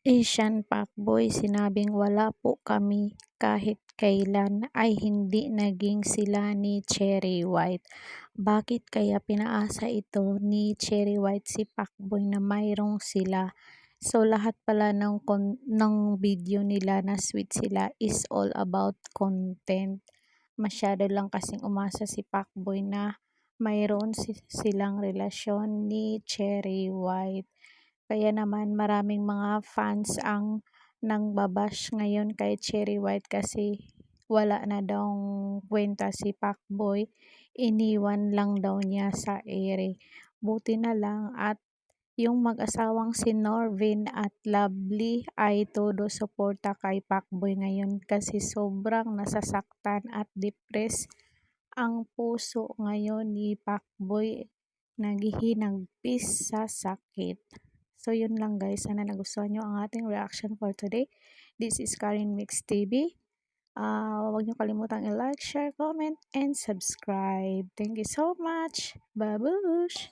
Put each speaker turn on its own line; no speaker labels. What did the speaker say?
Asian Pacboy sinabing wala po kami kahit kailan ay hindi naging sila ni Cherry White. Bakit kaya pinaasa ito ni Cherry White si Pacboy na mayroong sila? So lahat pala ng, ng video nila na sweet sila is all about content. Masyado lang kasing umasa si Pacboy na mayroon silang relasyon ni Cherry White. Kaya naman maraming mga fans ang nangbabash ngayon kay Cherry White kasi wala na daw kwenta si Pacboy. Iniwan lang daw niya sa ere. Buti na lang at yung mag-asawang si Norvin at Lovely ay todo suporta kay Pacboy ngayon kasi sobrang nasasaktan at depressed ang puso ngayon ni Pacboy naghihinagpis sa sakit. So, yun lang guys. Sana nagustuhan nyo ang ating reaction for today. This is Karin Mix TV. Uh, ah, huwag nyo kalimutang i-like, share, comment, and subscribe. Thank you so much. Babush!